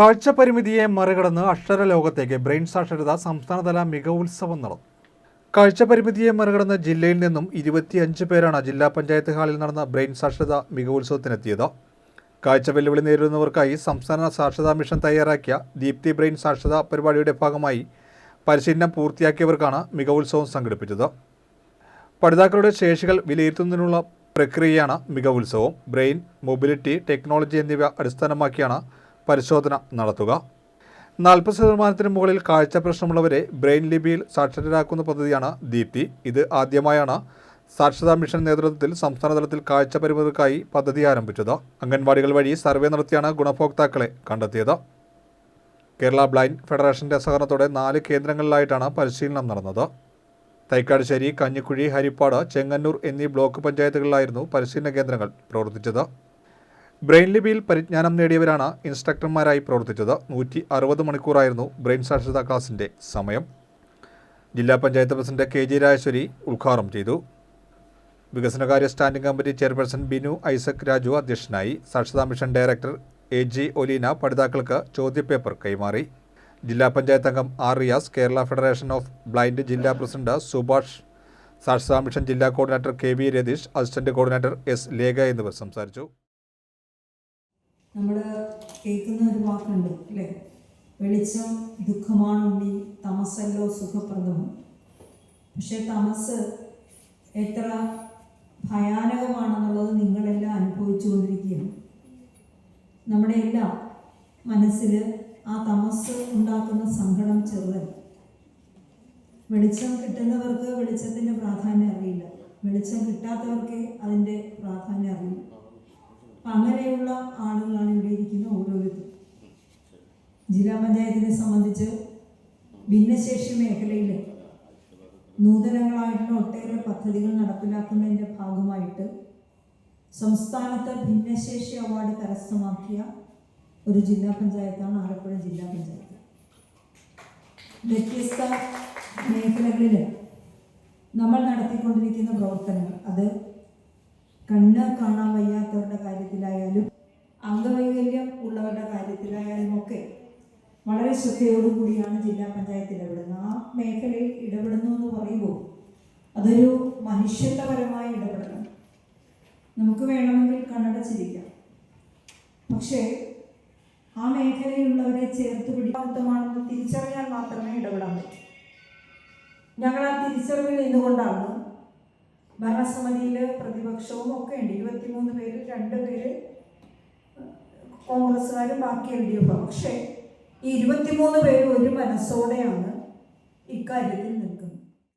കാഴ്ച പരിമിതിയെ മറികടന്ന് അക്ഷരലോകത്തേക്ക് ബ്രെയിൻ സാക്ഷരത സംസ്ഥാനതല മികവുത്സവം നടന്നു. കാഴ്ച പരിമിതിയെ മറികടന്ന് ജില്ലയിൽ നിന്നും ഇരുപത്തിയഞ്ച് പേരാണ് ജില്ലാ പഞ്ചായത്ത് ഹാളിൽ നടന്ന ബ്രെയിൻ സാക്ഷരത മികവുത്സവത്തിനെത്തിയത്. കാഴ്ച വെല്ലുവിളി നേരിടുന്നവർക്കായി സംസ്ഥാന സാക്ഷരതാ മിഷൻ തയ്യാറാക്കിയ ദീപ്തി ബ്രെയിൻ സാക്ഷരതാ പരിപാടിയുടെ ഭാഗമായി പരിശീലനം പൂർത്തിയാക്കിയവർക്കാണ് മികവുത്സവം സംഘടിപ്പിച്ചത്. പഠിതാക്കളുടെ ശേഷികൾ വിലയിരുത്തുന്നതിനുള്ള പ്രക്രിയയാണ് മികവുത്സവം. ബ്രെയിൻ മൊബിലിറ്റി ടെക്നോളജി എന്നിവ അടിസ്ഥാനമാക്കിയാണ് പരിശോധന നടത്തുക. നാൽപ്പത് ശതമാനത്തിന് മുകളിൽ കാഴ്ച പ്രശ്നമുള്ളവരെ ബ്രെയിൻ ലിപിയിൽ സാക്ഷരരാക്കുന്ന പദ്ധതിയാണ് ദീപ്തി. ഇത് ആദ്യമായാണ് സാക്ഷരതാ മിഷൻ നേതൃത്വത്തിൽ സംസ്ഥാന തലത്തിൽ കാഴ്ച പരിമിതർക്കായി പദ്ധതി ആരംഭിച്ചത്. അംഗൻവാടികൾ വഴി സർവേ നടത്തിയാണ് ഗുണഭോക്താക്കളെ കണ്ടെത്തിയത്. കേരള ബ്ലൈൻഡ് ഫെഡറേഷന്റെ സഹകരണത്തോടെ നാല് കേന്ദ്രങ്ങളിലായിട്ടാണ് പരിശീലനം നടന്നത്. തൈക്കാടുശ്ശേരി കഞ്ഞിക്കുഴി ഹരിപ്പാട് ചെങ്ങന്നൂർ എന്നീ ബ്ലോക്ക് പഞ്ചായത്തുകളിലായിരുന്നു പരിശീലന കേന്ദ്രങ്ങൾ പ്രവർത്തിച്ചത്. ബ്രെയിൻ ലിപിയിൽ പരിജ്ഞാനം നേടിയവരാണ് ഇൻസ്ട്രക്ടർമാരായി പ്രവർത്തിച്ചത്. നൂറ്റി അറുപത് മണിക്കൂറായിരുന്നു ബ്രെയിൻ സാക്ഷരതാ ക്ലാസിന്റെ സമയം. ജില്ലാ panchayat president K G Rajeshwari ഉദ്ഘാടനം ചെയ്തു. വികസനകാര്യ standing committee chairperson Binu Isaac Raju അധ്യക്ഷനായി. സാക്ഷരതാ mission director A G Oleena പഠിതാക്കൾക്ക് ചോദ്യപേപ്പർ കൈമാറി. ജില്ലാ പഞ്ചായത്ത് അംഗം R Riyas Kerala federation of blind ജില്ലാ പ്രസിഡന്റ് സുഭാഷ് സാക്ഷരതാ മിഷൻ ജില്ലാ coordinator K V Ratheesh assistant coordinator S Lekha എന്നിവർ സംസാരിച്ചു. നമ്മൾ കേൾക്കുന്ന ഒരു വാക്കുണ്ട് അല്ലേ? വെളിച്ചം ദുഃഖമാണുണ്ടി തമസല്ലോ സുഖപ്രദവും പക്ഷേ തമസ് എത്ര ഭയാനകമാണെന്നുള്ളത് നിങ്ങളെല്ലാം അനുഭവിച്ചുകൊണ്ടിരിക്കുകയാണ് നമ്മുടെ എല്ലാം മനസ്സിൽ ആ തമസ് ഉണ്ടാക്കുന്ന സങ്കടം ചെറുതല്ല വെളിച്ചം കിട്ടുന്നവർക്ക് വെളിച്ചത്തിന്റെ പ്രാധാന്യം അറിയില്ല. വെളിച്ചം കിട്ടാത്തവർക്ക് അതിന്റെ പ്രാധാന്യം അറിയില്ല. അപ്പം അങ്ങനെയുള്ള ആളുകളാണ് ഇവിടെ ഇരിക്കുന്ന ഓരോരുത്തരും ജില്ലാ പഞ്ചായത്തിനെ സംബന്ധിച്ച് ഭിന്നശേഷി മേഖലയിൽ നൂതനങ്ങളായിട്ടുള്ള ഒട്ടേറെ പദ്ധതികൾ നടപ്പിലാക്കുന്നതിന്റെ ഭാഗമായിട്ട് സംസ്ഥാനത്ത് ഭിന്നശേഷി അവാർഡ് കരസ്ഥമാക്കിയ ഒരു ജില്ലാ പഞ്ചായത്താണ് ആലപ്പുഴ ജില്ലാ പഞ്ചായത്ത്. വ്യത്യസ്ത മേഖലകളിൽ നമ്മൾ നടത്തിക്കൊണ്ടിരിക്കുന്ന പ്രവർത്തനങ്ങൾ അത് കണ്ണ് കാണാൻ വയ്യാത്തവരുടെ കാര്യത്തിലായാലും അംഗവൈകല്യം ഉള്ളവരുടെ കാര്യത്തിലായാലും ഒക്കെ വളരെ ശ്രദ്ധയോടുകൂടിയാണ് ജില്ലാ പഞ്ചായത്ത് ഇടപെടുന്നത്. ആ മേഖലയിൽ ഇടപെടുന്നു എന്ന് പറയുമ്പോൾ അതൊരു മനുഷ്യത്വപരമായ ഇടപെടലാണ്. നമുക്ക് വേണമെങ്കിൽ കണ്ണടച്ചിരിക്കാം. പക്ഷേ ആ മേഖലയിലുള്ളവരെ ചേർത്ത് പിടിക്കാത്തമാണെന്ന് തിരിച്ചറിയാൻ മാത്രമേ ഇടപെടാൻ പറ്റൂ. ഞങ്ങൾ ആ തിരിച്ചറിവിൽ നിന്നുകൊണ്ടാണ് ഭരണസമിതിയിൽ പ്രതിപക്ഷവും ഒക്കെ ഉണ്ട്. ഇരുപത്തിമൂന്ന് പേര് രണ്ട് പേര് കോൺഗ്രസ്സുകാരും ബാക്കി എൽ ഡി എഫ്. പക്ഷേ ഈ ഇരുപത്തിമൂന്ന് പേര് ഒരു മനസ്സോടെയാണ് ഇക്കാര്യത്തിൽ